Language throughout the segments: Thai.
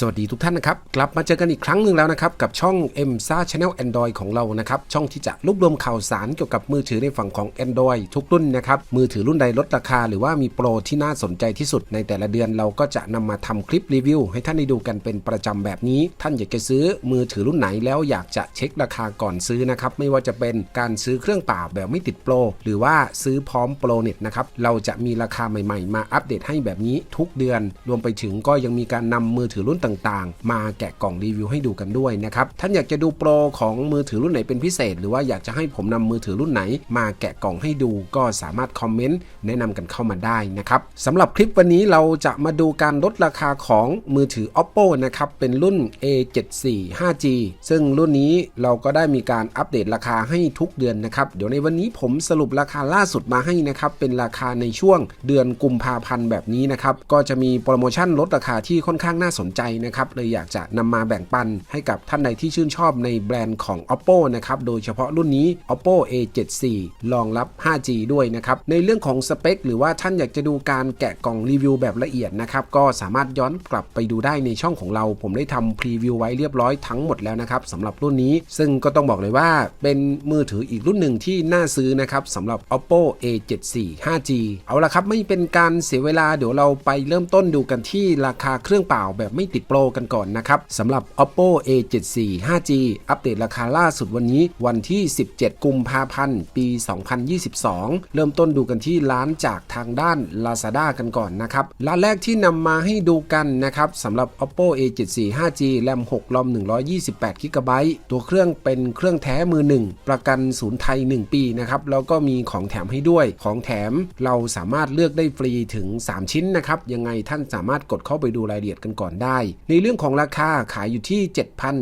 สวัสดีทุกท่านนะครับ กลับมาเจอกันอีกครั้งหนึ่งแล้วนะครับ กับช่อง m s a Channel Android ของเรานะครับ ช่องที่จะรวบรวมข่าวสารเกี่ยวกับมือถือในฝั่งของ Android ทุกรุ่นนะครับ มือถือรุ่นใดลดราคา หรือว่ามีโปรที่น่าสนใจที่สุดในแต่ละเดือนเราก็จะนำมาทำคลิปรีวิว ให้ท่านได้ดูกันเป็นประจำแบบนี้ ท่านอยากจะซื้อมือถือรุ่นไหนแล้วอยากจะเช็คราคาก่อนซื้อนะครับไม่ว่าจะเป็นการซื้อเครื่องเปล่าแบบไม่ติดโปรหรือว่าซื้อพร้อมโปรเน็ตนะครับเราจะมีราคาใหม่ ๆ มาอัปเดตให้แบบนี้ทุกเดือน รวมไปถึงก็ยังมีการนำมือถือรุ่นต่างๆ มาแกะกล่องรีวิวให้ดูกันด้วยนะครับท่านอยากจะดูโปรของมือถือรุ่นไหนเป็นพิเศษ หรือว่าอยากจะให้ผมนำมือถือรุ่นไหน มาแกะกล่องให้ดูก็สามารถคอมเมนต์แนะนำกันเข้ามาได้นะครับสำหรับคลิปวันนี้เราจะมาดูการลดราคาของมือถือ oppo นะครับเป็นรุ่น a74 5g ซึ่งรุ่นนี้เราก็ได้มีการอัปเดตราคาให้ทุกเดือนนะครับ เดี๋ยวในวันนี้ผมสรุปราคาล่าสุดมาให้นะครับ เป็นราคาในช่วงเดือนกุมภาพันธ์แบบนี้นะครับ ก็จะมีโปรโมชั่นลดราคาที่ค่อนข้างน่าสนใจนะครับเลยอยากจะนำมาแบ่งปันให้กับท่านใดที่ชื่นชอบในแบรนด์ของ oppo นะครับโดยเฉพาะรุ่นนี้ oppo a74 รองรับ 5g ด้วยนะครับในเรื่องของสเปคหรือว่าท่านอยากจะดูการแกะกล่องรีวิวแบบละเอียดนะครับก็สามารถย้อนกลับไปดูได้ในช่องของเรา ผมได้ทำพรีวิวไว้เรียบร้อยทั้งหมดแล้วนะครับสำหรับรุ่นนี้ ซึ่งก็ต้องบอกเลยว่าเป็นมือถืออีกรุ่นหนึ่งที่น่าซื้อนะครับสำหรับ oppo a74 5g เอาละครับไม่เป็นการเสียเวลาเดี๋ยวเราไปเริ่มต้นดูกันที่ราคาเครื่องเปล่าแบบไม่ติดโปรกันก่อนนะครับสำหรับ oppo a74 5g อัปเดตราคาล่าสุดวันนี้วันที่ 17 กุมภาพันธ์ ปี 2022 เริ่มต้นดูกันที่ร้านจากทางด้าน Lazada กันก่อนนะครับร้านแรกที่นำมาให้ดูกันนะครับสำหรับ oppo a74 5g แรม6ลอม128 g b ตัวเครื่องเป็นเครื่องแท้มือหนึ่งประกันศูนย์ไทย 1 ปีนะครับแล้วก็มีของแถมให้ด้วยของแถมเราสามารถเลือกได้ฟรีถึง 3 ชิ้นนะครับยังไงท่านสามารถกดเข้าไปดูรายละเอียดกันก่อนได้ในเรื่องของราคาขายอยู่ที่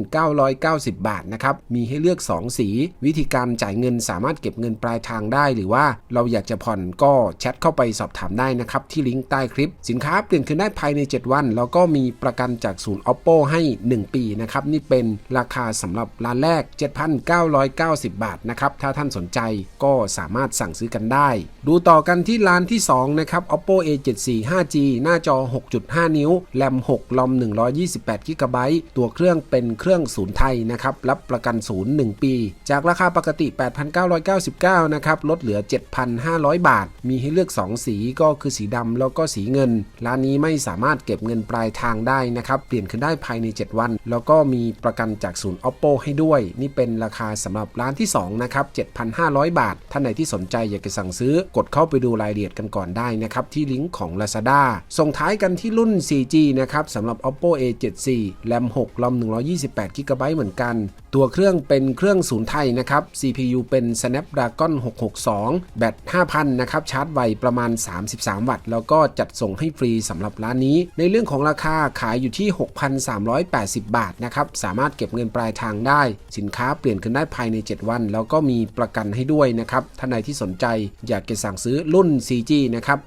7,990 บาทนะครับมีให้เลือก 2 สี วิธีการจ่ายเงินสามารถเก็บเงินปลายทางได้ หรือว่าเราอยากจะผ่อนก็แชทเข้าไปสอบถามได้นะครับที่ลิงก์ใต้คลิป สินค้าเปลี่ยนคืนได้ภายใน 7 วัน แล้วก็มีประกันจากศูนย์ oppo ให้ 1 ปีนะครับนี่เป็นราคาสำหรับร้านแรก 7,990 บาทนะครับถ้าท่านสนใจก็สามารถสั่งซื้อกันได้ ดูต่อกันที่ร้านที่2นะครับ oppo a74 5g หน้าจอ 6.5 นิ้วแรม6ลอม128 g b ตัวเครื่องเป็นเครื่องศูนย์ไทยนะครับรับประกันศูนย์1ปี จากราคาปกติ 8,999 นะครับลดเหลือ 7,500 บาท มีให้เลือก 2 สีก็คือสีดำแล้วก็สีเงิน ร้านนี้ไม่สามารถเก็บเงินปลายทางได้นะครับ เปลี่ยนคืนได้ภายใน 7 วัน แล้วก็มีประกันจากศูนย์ oppo ให้ด้วย นี่เป็นราคาสำหรับร้านที่ 2 นะครับ 7,500 บาท ท่านไหนที่สนใจอยากจะสั่งซื้อกดเข้าไปดูรายละเอียดกันก่อนได้นะครับที่ลิงก์ของ Lazada ส่งท้ายกันที่รุ่น 4G นะครับสำหรับ oppo a74 แรม 6 ลอม 128 g b เหมือนกัน ตัวเครื่องเป็นเครื่องศูนย์ไทยนะครับ CPU เป็น Snapdragon 662 แบต 5,000 นะครับ ชาร์จไวประมาณ 33 วัตต์ แล้วก็จัดส่งให้ฟรีสำหรับร้านนี้ ในเรื่องของราคาขายอยู่ที่ 6,380 บาทนะครับ สามารถเก็บเงินปลายทางได้ สินค้าเปลี่ยนขึ้นได้ภายใน 7 วัน แล้วก็มีประกันให้ด้วยนะครับ ท่านใดที่สนใจอยากจะสั่งซื้อรุ่น 4G นะครับ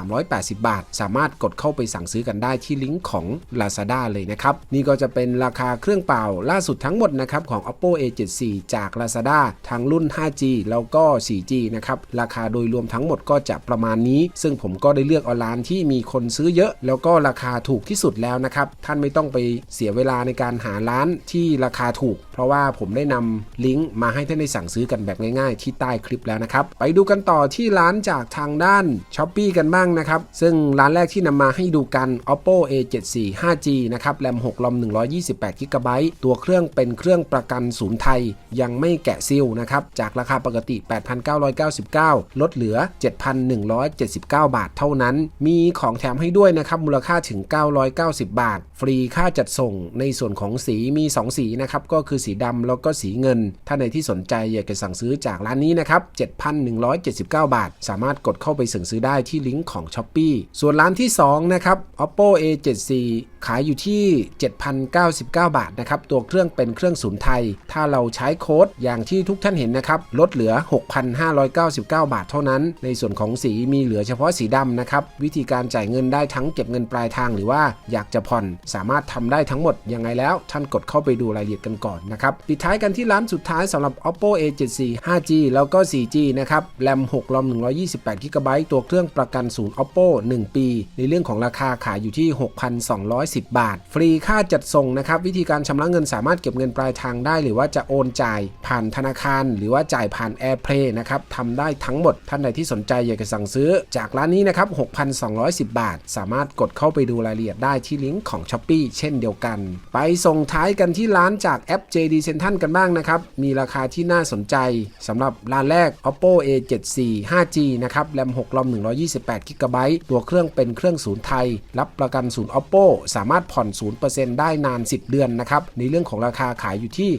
6,380 บาท สามารถกดเข้าไปสั่งซื้อกันได้ที่ลิงก์ของ Lazada เลยนะครับ นี่ก็จะเป็นราคาเครื่องเป่าล่าสุดทั้งหมดนะครับของ oppo a74 จาก Lazada ทั้งรุ่น 5G แล้วก็ 4G นะครับราคาโดยรวมทั้งหมดก็จะประมาณนี้ ซึ่งผมก็ได้เลือกออนไลน์ที่มีคนซื้อเยอะ แล้วก็ราคาถูกที่สุดแล้วนะครับท่านไม่ต้องไปเสียเวลาในการหาร้านที่ราคาถูก เพราะว่าผมได้นำลิงก์มาให้ท่านได้สั่งซื้อกันแบบง่ายๆ ที่ใต้คลิปแล้วนะครับไปดูกันต่อที่ร้านจากทางด้าน s h อ p e e กันบ้างนะครับซึ่งร้านแรกที่นำมาให้ดูกัน oppo a74 5G นะครับ แรม 6 ลอม 128 g b ตัวเครื่องเป็นเครื่องประกันศูนย์ไทย ยังไม่แกะซิลนะครับ จากราคาปกติ 8,999 ลดเหลือ 7,179 บาทเท่านั้น มีของแถมให้ด้วยนะครับ มูลค่าถึง 990 บาท ฟรีค่าจัดส่ง ในส่วนของสีมี 2 สีนะครับ ก็คือสีดำแล้วก็สีเงิน ถ้าในที่สนใจอยากจะสั่งซื้อจากร้านนี้นะครับ 7,179 บาท สามารถกดเข้าไปสั่งซื้อได้ที่ลิงก์ของ s h อ p e e ส่วนร้านที่ 2 นะครับ oppo a74 ขายอยู่ที่ 7,099 บาทนะครับ ตัวเครื่องเป็นเครื่องศูนย์ไทย ถ้าเราใช้โค้ดอย่างที่ทุกท่านเห็นนะครับ ลดเหลือ 6,599 บาทเท่านั้น ในส่วนของสีมีเหลือเฉพาะสีดำนะครับ วิธีการจ่ายเงินได้ทั้งเก็บเงินปลายทางหรือว่าอยากจะผ่อนสามารถทำได้ทั้งหมดยังไงแล้ว ท่านกดเข้าไปดูรายละเอียดกันก่อนนะครับ ปิดท้ายกันที่ร้านสุดท้ายสำหรับ oppo a74 5g แล้วก็ 4g นะครับแรม6ลอม128 g b ตัวเครื่องประกันศูนย์ oppo 1 ปี ในเรื่องของราคาขายอยู่ที่ 6,240 150 บาท ฟรีค่าจัดส่งนะครับวิธีการชำระเงินสามารถเก็บเงินปลายทางได้ หรือว่าจะโอนจ่ายผ่านธนาคาร หรือว่าจ่ายผ่าน AirPlay นะครับทำได้ทั้งหมดท่านใดที่สนใจอยากจะสั่งซื้อ จากร้านนี้นะครับ 6,210 บาท สามารถกดเข้าไปดูรายละเอียดได้ที่ลิงก์ของ s h อ p e e เช่นเดียวกัน ไปส่งท้ายกันที่ร้านจากแอป JD Central กันบ้างนะครับมีราคาที่น่าสนใจสำหรับร้านแรก Oppo A74 5G นะครับแรม6ลอม128 g b ตัวเครื่องเป็นเครื่องศูนย์ไทย รับประกันศูนย์ Oppo สาามารถผ่อน 0%ได้นาน 10 เดือนนะครับ ในเรื่องของราคาขายอยู่ที่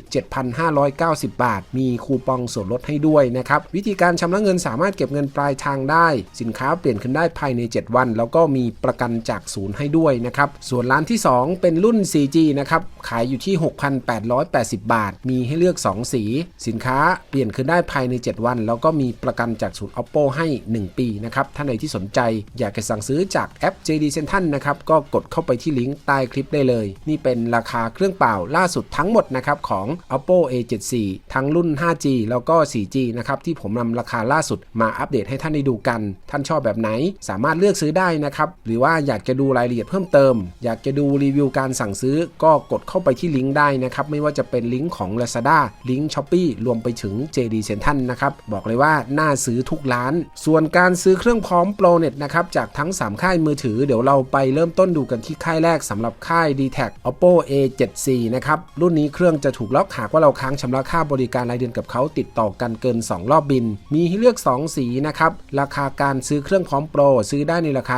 7,590 บาท มีคูปองส่วนลดให้ด้วยนะครับ วิธีการชำระเงินสามารถเก็บเงินปลายทางได้ สินค้าเปลี่ยนขึ้นได้ภายใน 7 วัน แล้วก็มีประกันจากศูนย์ให้ด้วยนะครับ ส่วนร้านที่ 2 เป็นรุ่น 4G นะครับ ขายอยู่ที่ 6,880 บาท มีให้เลือก 2 สี สินค้าเปลี่ยนขึ้นได้ภายใน 7 วัน แล้วก็มีประกันจากศูนย์ Oppo ให้ 1 ปีนะครับ ท่านใดที่สนใจอยากจะสั่งซื้อจากแอป JD Central นะครับ ก็กดเข้าไปที่ลิงก์ใต้คลิปได้เลย นี่เป็นราคาเครื่องเปล่าล่าสุดทั้งหมดนะครับของ Oppo A74 ทั้งรุ่น 5G แล้วก็ 4G นะครับที่ผมนำราคาล่าสุดมาอัปเดตให้ท่านได้ดูกัน ท่านชอบแบบไหน สามารถเลือกซื้อได้นะครับหรือว่าอยากจะดูรายละเอียดเพิ่มเติม อยากจะดูรีวิวการสั่งซื้อ ก็กดเข้าไปที่ลิงก์ได้นะครับไม่ว่าจะเป็นลิงก์ของ Lazada ลิงก์ Shopee รวมไปถึง JD Central นะครับบอกเลยว่าน่าซื้อทุกร้าน ส่วนการซื้อเครื่องพร้อม Pro Net นะครับจากทั้ง 3 ค่ายมือถือเดี๋ยวเราไปเริ่มต้นดูกันที่ค่ายแรกสำหรับค่าย d t a c Oppo A74 นะครับ รุ่นนี้เครื่องจะถูกล็อกหากว่าเราค้างชำระค่าบริการรายเดือนกับเขาติดต่อกันเกิน 2 รอบบิน มีให้เลือก 2 สีนะครับ ราคาการซื้อเครื่องพร้อมโปร ซื้อได้ในราคา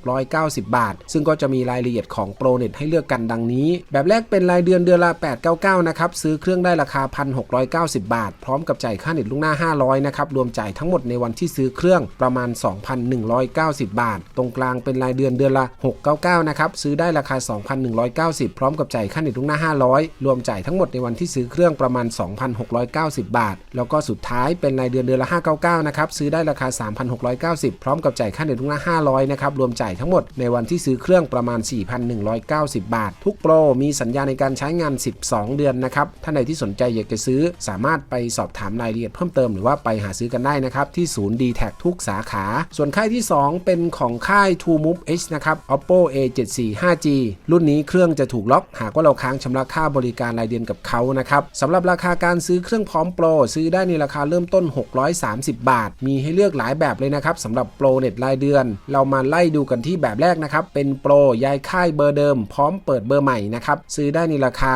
1,690 บาท ซึ่งก็จะมีรายละเอียดของโปรเน็ตให้เลือกกันดังนี้ แบบแรกเป็นรายเดือนเดือนละ 899 นะครับ ซื้อเครื่องได้ราคา 1,690 บาท พร้อมกับจ่ายค่าเน็ตลูกหน้า 500 นะครับ รวมจ่ายทั้งหมดในวันที่ซื้อเครื่องประมาณ 2,190 บาท ตรงกลางเป็นรายเดือนเดือนละ 699 นะครับ ซื้อได้ได้ราคา 2,190 พร้อมกับจ่ายค่าเน็ตลูกหน้า 500 รวมจ่ายทั้งหมดในวันที่ซื้อเครื่องประมาณ 2,690 บาท แล้วก็สุดท้ายเป็นรายเดือนเดือนละ 599 นะครับ ซื้อได้ราคา 3,690 พร้อมกับจ่ายค่าเน็ตลูกหน้า 500 นะครับ รวมจ่ายทั้งหมดในวันที่ซื้อเครื่องประมาณ 4,190 บาท ทุกโปรมีสัญญาในการใช้งาน 12 เดือนนะครับ ท่านใดที่สนใจอยากจะซื้อสามารถไปสอบถามรายละเอียดเพิ่มเติมหรือว่าไปหาซื้อกันได้นะครับที่ศูนย์ d t แท็ทุกสาขา ส่วนค่ายที่ 2 เป็นของค่าย True Move H นะครับ Oppo A74 5G รุ่นนี้เครื่องจะถูกล็อก หากว่าเราค้างชำระค่าบริการรายเดือนกับเขานะครับสำหรับราคาการซื้อเครื่องพร้อมโปรซื้อได้ในราคาเริ่มต้น 630 บาท มีให้เลือกหลายแบบเลยนะครับสำหรับโปรเน็ตรายเดือน เรามาไล่ดูกันที่แบบแรกนะครับ เป็นโปรย้ายค่ายเบอร์เดิม พร้อมเปิดเบอร์ใหม่นะครับซื้อได้ในราคา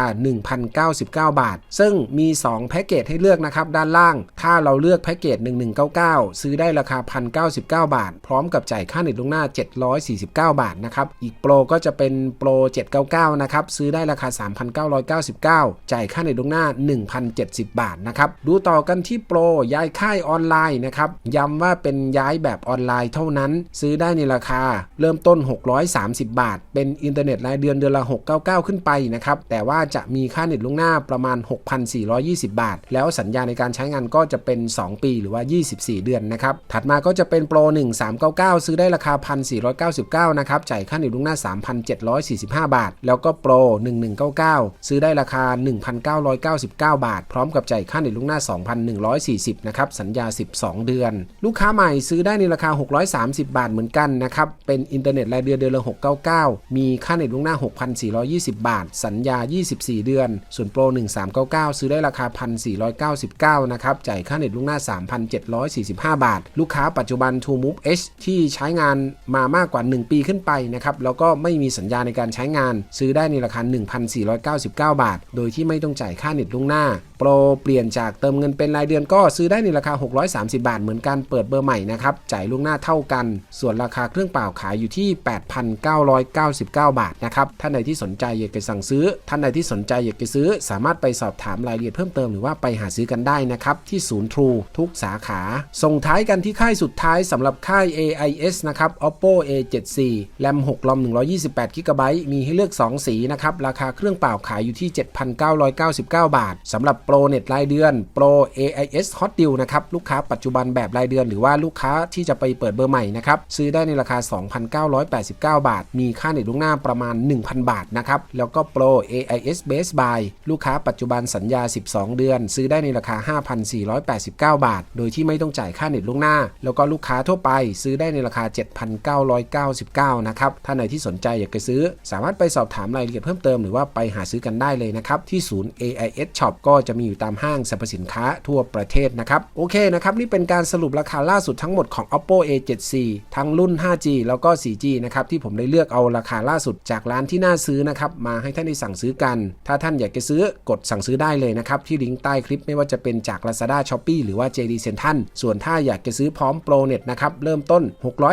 1,099 บาท ซึ่งมี 2 แพ็กเกจให้เลือกนะครับด้านล่าง ถ้าเราเลือกแพ็กเกจ 1199 ซื้อได้ราคา 1,099 บาท พร้อมกับจ่ายค่าเน็ตลวงหน้า 749 บาทนะครับอีกโปรก็จะเป็นโปร 799 นะครับ ซื้อได้ราคา 3,999 จ่ายค่าเน็ตลวงหน้า 1,070 บาทนะครับ ดูต่อกันที่โปรย้ายค่ายออนไลน์นะครับ ย้ำว่าเป็นย้ายแบบออนไลน์เท่านั้น ซื้อได้ในราคาเริ่มต้น 630 บาท เป็นอินเทอร์เน็ตรายเดือนเดือนละ 699 ขึ้นไปนะครับ แต่ว่าจะมีค่าเน็ตล่วงหน้าประมาณ 6,420 บาท แล้วสัญญาในการใช้งานก็จะเป็น 2 ปีหรือว่า 24 เดือนนะครับ ถัดมาก็จะเป็นโปร 1399 ซื้อได้ราคา 1,499 นะครับ จ่ายค่าเน็ตล่วงหน้า745 บาท แล้วก็โปร 1199 ซื้อได้ราคา 1,999 บาท พร้อมกับจ่ายค่าเน็ตล่วงหน้า 2,140 นะครับ สัญญา 12 เดือน ลูกค้าใหม่ซื้อได้ในราคา 630 บาทเหมือนกันนะครับ เป็นอินเทอร์เน็ตรายเดือนเดือนละ 699 มีค่าเน็ตล่วงหน้า 6,420 บาท สัญญา 24 เดือน ส่วนโปร 1399 ซื้อได้ราคา 1,499 นะครับ จ่ายค่าเน็ตล่วงหน้า 3,745 บาท ลูกค้าปัจจุบัน True Move H ที่ใช้งานมามากกว่า 1 ปีขึ้นไปนะครับ แล้วก็ไม่มีสััญญาในการใช้งาน ซื้อได้ในราคา 1,499 บาท โดยที่ไม่ต้องจ่ายค่าเน็ตล่วงหน้า โปรเปลี่ยนจากเติมเงินเป็นรายเดือนก็ซื้อได้ในราคา 630 บาท เหมือนกันเปิดเบอร์ใหม่นะครับ จ่ายล่วงหน้าเท่ากัน ส่วนราคาเครื่องเปล่าขายอยู่ที่ 8,999 บาทนะครับ ท่านใดที่สนใจอยากจะสั่งซื้อ ท่านใดที่สนใจอยากจะซื้อ สามารถไปสอบถามรายละเอียดเพิ่มเติมหรือว่าไปหาซื้อกันได้นะครับ ที่ศูนย์ทรูทุกสาขา ส่งท้ายกันที่ค่ายสุดท้ายสำหรับค่าย AIS นะครับ Oppo A74 แรม6ลอม128 g b มีให้เลือก 2 สีนะครับราคาเครื่องเปล่าขายอยู่ที่ 7,999 บาทสำหรับโปรเน็ตรายเดือนโปร AIS Hot Deal นะครับ ลูกค้าปัจจุบันแบบรายเดือน หรือว่าลูกค้าที่จะไปเปิดเบอร์ใหม่นะครับ ซื้อได้ในราคา 2,989 บาท มีค่าเน็ตล่วงหน้าประมาณ 1,000 บาทนะครับ แล้วก็โปร AIS Base Buy ลูกค้าปัจจุบันสัญญา 12 เดือน ซื้อได้ในราคา 5,489 บาท โดยที่ไม่ต้องจ่ายค่าเน็ตล่วงหน้า แล้วก็ลูกค้าทั่วไปซื้อได้ในราคา 7,999 นะครับถ้าไหนที่สนใจอยากจะซื้อ สามารถไปสอบถามรายละเอียดเพิ่มเติมหรือว่าไปหาซื้อกันได้เลยนะครับที่ศูนย์ AIS Shop ก็จะมีอยู่ตามห้างสรรพสินค้าทั่วประเทศนะครับ โอเคนะครับ นี่เป็นการสรุปราคาล่าสุดทั้งหมดของ Oppo A7C ทั้งรุ่น 5G แล้วก็ 4G นะครับที่ผมได้เลือกเอาราคาล่าสุดจากร้านที่น่าซื้อนะครับมาให้ท่านได้สั่งซื้อกัน ถ้าท่านอยากจะซื้อกดสั่งซื้อได้เลยนะครับที่ลิงก์ใต้คลิปไม่ว่าจะเป็นจาก Lazada Shopee หรือว่า JD Central ส่วนถ้าอยากจะซื้อพร้อมโปรเน็ตนะครับเริ่มต้น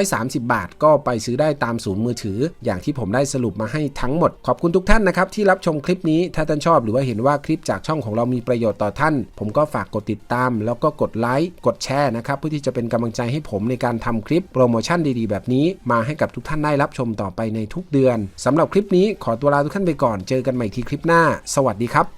630 บาท ก็ไปซื้อได้ตามศูนย์มือถือ อย่างที่ผมได้สรุปมาให้ทั้งหมด ขอบคุณทุกท่านนะครับที่รับชมคลิปนี้ถ้าท่านชอบหรือว่าเห็นว่าคลิปจากช่องของเรามีประโยชน์ต่อท่าน ผมก็ฝากกดติดตาม แล้วก็กดไลค์กดแชร์นะครับเพื่อที่จะเป็นกำลังใจให้ผมในการทำคลิปโปรโมชั่นดีๆ แบบนี้ มาให้กับทุกท่านได้รับชมต่อไปในทุกเดือนสำหรับคลิปนี้ขอตัวลาทุกท่านไปก่อนเจอกันใหม่ที่คลิปหน้า สวัสดีครับ